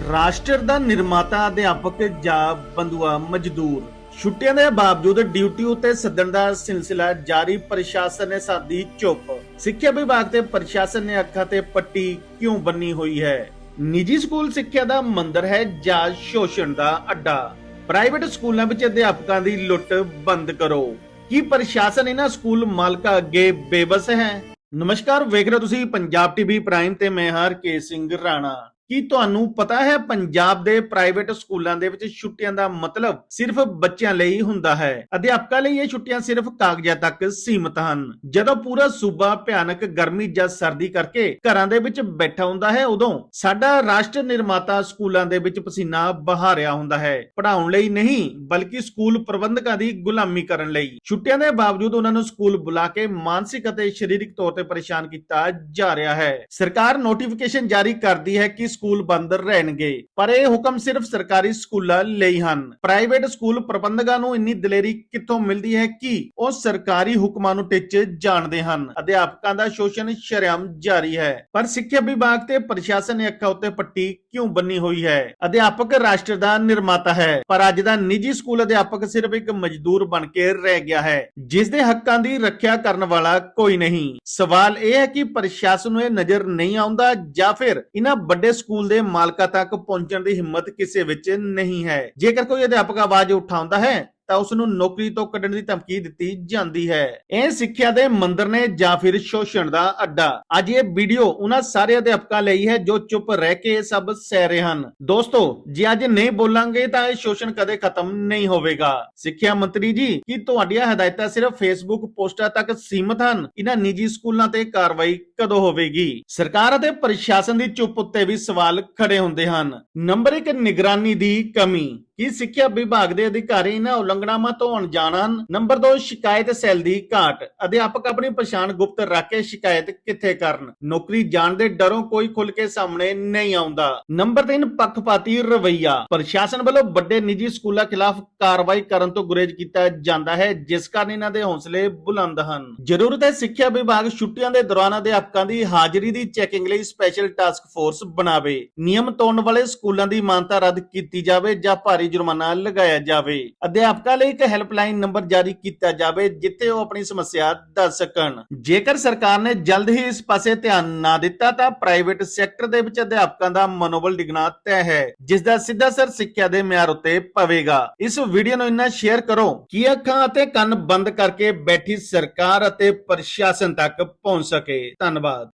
ਰਾਸ਼ਟਰ ਦਾ ਨਿਰਮਾਤਾ, ਅਧਿਆਪਕ ਜਾਂ ਬੰਦੂਆ ਮਜ਼ਦੂਰ। ਛੁੱਟੀਆਂ ਦੇ ਬਾਵਜੂਦ ਡਿਊਟੀ ਉਤੇ ਸੱਦਣ ਦਾ ਸਿਲਸਿਲਾ ਜਾਰੀ, ਪ੍ਰਸ਼ਾਸਨ ਨੇ ਸਾਦੀ ਚੁੱਪ। ਸਿੱਖਿਆ ਵਿਭਾਗ ਤੇ ਪ੍ਰਸ਼ਾਸਨ ਨੇ ਅੱਖਾਂ ਤੇ ਪੱਟੀ ਕਿਉਂ ਬੰਨੀ ਹੋਈ ਹੈ? ਨਿੱਜੀ ਸਕੂਲ ਸਿੱਖਿਆ ਦਾ ਮੰਦਰ ਹੈ ਜਾਂ ਸ਼ੋਸ਼ਣ ਦਾ ਅੱਡਾ? ਪ੍ਰਾਈਵੇਟ ਸਕੂਲਾਂ ਵਿੱਚ ਅਧਿਆਪਕਾਂ ਦੀ ਲੁੱਟ ਬੰਦ ਕਰੋ। ਕੀ ਪ੍ਰਸ਼ਾਸਨ ਇਹਨਾਂ ਸਕੂਲ ਮਾਲਕਾਂ ਅੱਗੇ ਬੇਬਸ ਹੈ? ਨਮਸਕਾਰ, ਵੇਖ ਰਹੇ ਹੋ ਤੁਸੀਂ ਪੰਜਾਬ ਟੀਵੀ ਪ੍ਰਾਈਮ ਤੇ ਮੈਂ ਹਰ ਕੇ ਸਿੰਘ ਰਾਣਾ। ਕੀ ਤੁਹਾਨੂੰ ਪਤਾ ਹੈ ਪੰਜਾਬ ਦੇ ਪ੍ਰਾਈਵੇਟ ਸਕੂਲਾਂ ਦੇ ਵਿੱਚ ਛੁੱਟੀਆਂ ਦਾ ਮਤਲਬ ਸਿਰਫ ਬੱਚਿਆਂ ਲਈ ਹੁੰਦਾ ਹੈ? ਅਧਿਆਪਕਾਂ ਲਈ ਇਹ ਛੁੱਟੀਆਂ ਸਿਰਫ ਕਾਗਜ਼ਾਂ ਤੱਕ ਸੀਮਤ ਹਨ। ਜਦੋਂ ਪੂਰਾ ਸੂਬਾ ਭਿਆਨਕ ਗਰਮੀ ਜਾਂ ਸਰਦੀ ਕਰਕੇ ਘਰਾਂ ਦੇ ਵਿੱਚ ਬੈਠਾ ਹੁੰਦਾ ਹੈ, ਉਦੋਂ ਸਾਡਾ ਰਾਸ਼ਟਰ ਨਿਰਮਾਤਾ ਸਕੂਲਾਂ ਦੇ ਵਿੱਚ ਪਸੀਨਾ ਬਹਾ ਰਿਹਾ ਹੁੰਦਾ ਹੈ। ਪੜ੍ਹਾਉਣ ਲਈ ਨਹੀਂ, ਬਲਕਿ ਸਕੂਲ ਪ੍ਰਬੰਧਕਾਂ ਦੀ ਗੁਲਾਮੀ ਕਰਨ ਲਈ। ਛੁੱਟੀਆਂ ਦੇ ਬਾਵਜੂਦ ਉਹਨਾਂ ਨੂੰ ਸਕੂਲ ਬੁਲਾ ਕੇ ਮਾਨਸਿਕ ਅਤੇ ਸਰੀਰਕ ਤੌਰ ਤੇ ਪਰੇਸ਼ਾਨ ਕੀਤਾ ਜਾ ਰਿਹਾ ਹੈ। ਸਰਕਾਰ ਨੋਟੀਫਿਕੇਸ਼ਨ ਜਾਰੀ ਕਰਦੀ ਹੈ ਕਿ ਸਕੂਲ ਬੰਦ ਰਹਿਣਗੇ। ਪਰ ਇਹ ਹੁਕਮ ਸਿਰਫ ਸਰਕਾਰੀ ਸਕੂਲਾਂ ਲਈ ਹਨ। ਪ੍ਰਾਈਵੇਟ ਸਕੂਲ ਪ੍ਰਬੰਧਕਾਂ ਨੂੰ ਇੰਨੀ ਦਲੇਰੀ ਕਿੱਥੋਂ ਮਿਲਦੀ ਹੈ ਕਿ ਉਹ ਸਰਕਾਰੀ ਹੁਕਮਾਂ ਨੂੰ ਟਿੱਚ ਜਾਣਦੇ ਹਨ। ਅਧਿਆਪਕਾਂ ਦਾ ਸ਼ੋਸ਼ਣ ਸ਼ਰਮ ਜਾਰੀ ਹੈ। ਪਰ ਸਿੱਖਿਆ ਵਿਭਾਗ ਤੇ ਪ੍ਰਸ਼ਾਸਨ ਨੇ ਅੱਖਾਂ ਉੱਤੇ ਪੱਟੀ ਕਿਉਂ ਬੰਨੀ ਹੋਈ ਹੈ? ਅਧਿਆਪਕ ਰਾਸ਼ਟਰ ਦਾ ਨਿਰਮਾਤਾ ਹੈ। ਪਰ ਅੱਜ ਦਾ ਨਿੱਜੀ ਸਕੂਲ ਅਧਿਆਪਕ ਸਿਰਫ ਇੱਕ ਮਜ਼ਦੂਰ ਬਣ ਕੇ ਰਹਿ ਗਿਆ ਹੈ, ਜਿਸ ਦੇ ਹੱਕਾਂ ਦੀ ਰੱਖਿਆ ਕਰਨ ਵਾਲਾ ਕੋਈ ਨਹੀਂ। ਸਵਾਲ ਇਹ ਹੈ ਕਿ ਪ੍ਰਸ਼ਾਸਨ ਨੂੰ ਇਹ ਨਜ਼ਰ ਨਹੀਂ ਆਉਂਦਾ ਜਾਂ ਫਿਰ ਇਹਨਾਂ ਵੱਡੇ ਸਕੂਲ ਦੇ ਮਾਲਕਾਂ ਤੱਕ ਪਹੁੰਚਣ ਦੀ ਹਿੰਮਤ ਕਿਸੇ ਵਿੱਚ ਨਹੀਂ ਹੈ। ਜੇਕਰ ਕੋਈ ਅਧਿਆਪਕ ਆਵਾਜ਼ ਉਠਾਉਂਦਾ ਹੈ ਤਾਂ ਉਸ ਨੂੰ ਨੌਕਰੀ ਤੋਂ ਕੱਢਣ ਦੀ ਧਮਕੀ ਦਿੱਤੀ ਜਾਂਦੀ ਹੈ। ਇਹ ਸਿੱਖਿਆ ਦੇ ਮੰਦਰ ਨੇ ਜਾਂ ਫਿਰ ਸ਼ੋਸ਼ਣ ਦਾ ਅੱਡਾ। ਅੱਜ ਇਹ ਵੀਡੀਓ ਉਹਨਾਂ ਸਾਰੇ ਅਧਿਆਪਕਾਂ ਲਈ ਹੈ ਜੋ ਚੁੱਪ ਰਹਿ ਕੇ ਸਭ ਸਹਿ ਰਹੇ ਹਨ। ਦੋਸਤੋ, ਜੇ ਅੱਜ ਨਹੀਂ ਬੋਲਾਂਗੇ ਤਾਂ ਇਹ ਸ਼ੋਸ਼ਣ ਕਦੇ ਖਤਮ ਨਹੀਂ ਹੋਵੇਗਾ। ਸਿੱਖਿਆ ਮੰਤਰੀ ਜੀ, ਕੀ ਤੁਹਾਡੀਆਂ ਹਦਾਇਤਾਂ ਸਿਰਫ ਫੇਸਬੁੱਕ ਪੋਸਟਾਂ ਤੱਕ ਸੀਮਤ ਹਨ? ਇਹਨਾਂ ਨਿੱਜੀ ਸਕੂਲਾਂ ਤੇ ਕਾਰਵਾਈ ਕਦੋਂ ਹੋਵੇਗੀ? ਸਰਕਾਰ ਅਤੇ ਪ੍ਰਸ਼ਾਸਨ ਦੀ ਚੁੱਪ ਉੱਤੇ ਵੀ ਸਵਾਲ ਖੜੇ ਹੁੰਦੇ ਹਨ। ਨੰਬਰ 1 ਨਿਗਰਾਨੀ ਦੀ ਕਮੀ। ਕੀ ਸਿੱਖਿਆ ਵਿਭਾਗ ਦੇ ਅਧਿਕਾਰੀ ਇਹਨਾਂ ਉਲੰਘਣਾਵਾਂ ਤੋਂ ਅਣਜਾਣ ਹਨ? ਨੰਬਰ 2 ਸ਼ਿਕਾਇਤ ਸੈੱਲ ਦੀ ਘਾਟ। ਅਧਿਆਪਕ ਆਪਣੀ ਪਛਾਣ ਗੁਪਤ ਰੱਖ ਕੇ ਸ਼ਿਕਾਇਤ ਕਿੱਥੇ ਕਰਨ? ਨੌਕਰੀ ਜਾਣ ਦੇ ਡਰੋਂ ਕੋਈ ਖੁੱਲ ਕੇ ਸਾਹਮਣੇ ਨਹੀਂ ਆਉਂਦਾ। ਨੰਬਰ 3 ਪੱਖਪਾਤੀ ਰਵਈਆ। ਪ੍ਰਸ਼ਾਸਨ ਵੱਲੋਂ ਵੱਡੇ ਨਿੱਜੀ ਸਕੂਲਾਂ ਖਿਲਾਫ ਕਾਰਵਾਈ ਕਰਨ ਤੋਂ ਗੁਰੇਜ਼ ਕੀਤਾ ਜਾਂਦਾ ਹੈ, ਜਿਸ ਕਾਰਨ ਇਹਨਾਂ ਦੇ ਹੌਸਲੇ ਬੁਲੰਦ ਹਨ। ਜ਼ਰੂਰਤ ਹੈ ਸਿੱਖਿਆ ਵਿਭਾਗ ਛੁੱਟੀਆਂ ਦੇ ਦੌਰਾਨ ਅਧਿਆਪਕਾਂ ਦੀ ਹਾਜ਼ਰੀ ਦੀ ਚੈਕਿੰਗ ਲਈ ਸਪੈਸ਼ਲ ਟਾਸਕ ਫੋਰਸ ਬਣਾਵੇ। ਨਿਯਮ ਤੋੜਨ ਵਾਲੇ ਸਕੂਲਾਂ ਦੀ ਮਾਨਤਾ ਰੱਦ ਕੀਤੀ ਜਾਵੇ ਜਾਂ ਭਾਰੀ ਭਾਰੀ ਜੁਰਮਾਨਾ ਲਗਾਇਆ ਜਾਵੇ। ਅਧਿਆਪਕਾਂ ਲਈ ਇੱਕ ਹੈਲਪਲਾਈਨ ਨੰਬਰ ਜਾਰੀ ਕੀਤਾ ਜਾਵੇ, ਜਿੱਥੇ ਉਹ ਆਪਣੀ ਸਮੱਸਿਆ ਦੱਸ ਸਕਣ। ਜੇਕਰ ਸਰਕਾਰ ਨੇ ਜਲਦ ਹੀ ਇਸ ਪਾਸੇ ਧਿਆਨ ਨਾ ਦਿੱਤਾ, ਤਾਂ ਪ੍ਰਾਈਵੇਟ ਸੈਕਟਰ ਦੇ ਵਿੱਚ ਅਧਿਆਪਕਾਂ ਦਾ ਮਨੋਬਲ ਡਿੱਗਣਾ ਤੈਅ ਹੈ ਜਿਸ ਦਾ ਸਿੱਧਾ ਅਸਰ ਸਿੱਖਿਆ ਦੇ ਮਿਆਰ ਉੱਤੇ ਪਵੇਗਾ। ਇਸ ਵੀਡੀਓ ਨੂੰ ਇੰਨਾ ਸ਼ੇਅਰ ਕਰੋ ਕਿ ਅੱਖਾਂ ਅਤੇ ਕੰਨ ਬੰਦ ਕਰਕੇ ਬੈਠੀ ਸਰਕਾਰ ਅਤੇ ਪ੍ਰਸ਼ਾਸਨ ਤੱਕ ਪਹੁੰਚ ਸਕੇ। ਧੰਨਵਾਦ।